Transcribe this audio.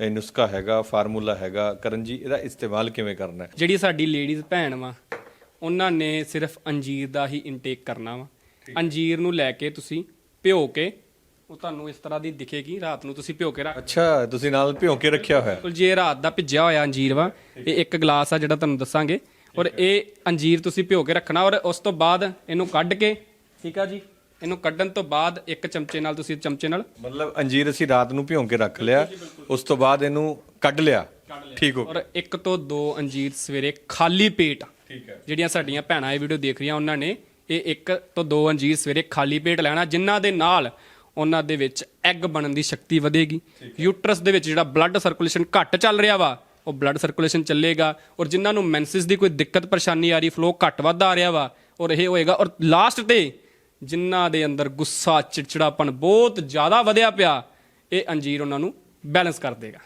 ਇਹ ਨੁਸਖਾ ਹੈਗਾ ਫਾਰਮੂਲਾ ਹੈਗਾ ਕਰਨ ਜੀ ਇਹਦਾ ਇਸਤੇਮਾਲ ਕਿਵੇਂ ਕਰਨਾ ਹੈ? ਜਿਹੜੀ ਸਾਡੀ ਲੇਡੀਜ਼ ਭੈਣ ਵਾ ਉਹਨਾਂ ਨੇ ਸਿਰਫ ਅੰਜੀਰ ਦਾ ਹੀ ਇਨਟੇਕ ਕਰਨਾ ਵਾ। ਅੰਜੀਰ ਨੂੰ ਲੈ ਕੇ ਤੁਸੀਂ ਭਿਓ ਕੇ ਉਹ ਤੁਹਾਨੂੰ ਇਸ ਤਰ੍ਹਾਂ ਦੀ ਦਿਖੇਗੀ ਰਾਤ ਨੂੰ ਤੁਸੀਂ ਭਿਓ ਕੇ ਰੱਖ ਅੱਛਾ ਤੁਸੀਂ ਨਾਲ ਭਿਉਂ ਕੇ ਰੱਖਿਆ ਹੋਇਆ। ਬਿਲਕੁਲ ਜੇ ਰਾਤ ਦਾ ਭਿੱਜਿਆ ਹੋਇਆ ਅੰਜੀਰ ਵਾ। ਇਹ ਇੱਕ ਗਲਾਸ ਆ ਜਿਹੜਾ ਤੁਹਾਨੂੰ ਦੱਸਾਂਗੇ। ਔਰ ਇਹ ਅੰਜੀਰ ਤੁਸੀਂ ਭਿਓ ਕੇ ਰੱਖਣਾ ਔਰ ਉਸ ਤੋਂ ਬਾਅਦ ਇਹਨੂੰ ਕੱਢ ਕੇ ਠੀਕ ਆ ਜੀ। ਇਹਨੂੰ ਕੱਢਣ ਤੋਂ ਬਾਅਦ ਇੱਕ ਚਮਚੇ ਨਾਲ ਤੁਸੀਂ ਚਮਚੇ ਨਾਲ ਮਤਲਬ ਅੰਜੀਰ ਅਸੀਂ ਰਾਤ ਨੂੰ ਭਿਉਂ ਕੇ ਰੱਖ ਲਿਆ ਉਸ ਤੋਂ ਬਾਅਦ ਇਹਨੂੰ ਕੱਢ ਲਿਆ। ਠੀਕ ਹੋ ਔਰ ਇੱਕ ਤੋਂ ਦੋ ਅੰਜੀਰ ਸਵੇਰੇ ਖਾਲੀ ਪੇਟ। ਠੀਕ ਹੈ। ਜਿਹੜੀਆਂ ਸਾਡੀਆਂ ਭੈਣਾਂ ਇਹ ਵੀਡੀਓ ਦੇਖ ਰਹੀਆਂ ਉਹਨਾਂ ਨੇ ਇਹ ਇੱਕ ਤੋਂ ਦੋ ਅੰਜੀਰ ਸਵੇਰੇ ਖਾਲੀ ਪੇਟ ਲੈਣਾ ਜਿਨ੍ਹਾਂ ਦੇ ਨਾਲ ਉਹਨਾਂ ਦੇ ਵਿੱਚ ਐਗ ਬਣਨ ਦੀ ਸ਼ਕਤੀ ਵਧੇਗੀ। ਯੂਟਰਸ ਦੇ ਵਿੱਚ ਜਿਹੜਾ ਬਲੱਡ ਸਰਕੂਲੇਸ਼ਨ ਘੱਟ ਚੱਲ ਰਿਹਾ ਵਾ ਉਹ ਬਲੱਡ ਸਰਕੂਲੇਸ਼ਨ ਚੱਲੇਗਾ। ਔਰ ਜਿਨ੍ਹਾਂ ਨੂੰ ਮੈਂਸਿਸ ਦੀ ਕੋਈ ਦਿੱਕਤ ਪਰੇਸ਼ਾਨੀ ਆ ਰਹੀ ਫਲੋ ਘੱਟ ਵੱਧ ਆ ਰਿਹਾ ਵਾ ਔਰ ਇਹ ਹੋਏਗਾ। ਔਰ ਲਾਸਟ ਤੇ ਜਿਨ੍ਹਾਂ ਦੇ ਅੰਦਰ ਗੁੱਸਾ, ਚਿੜਚਿੜਾਪਨ ਬਹੁਤ ਜ਼ਿਆਦਾ ਵਧਿਆ ਪਿਆ, ਇਹ ਅੰਜੀਰ ਉਹਨਾਂ ਨੂੰ ਬੈਲੈਂਸ ਕਰ ਦੇਗਾ।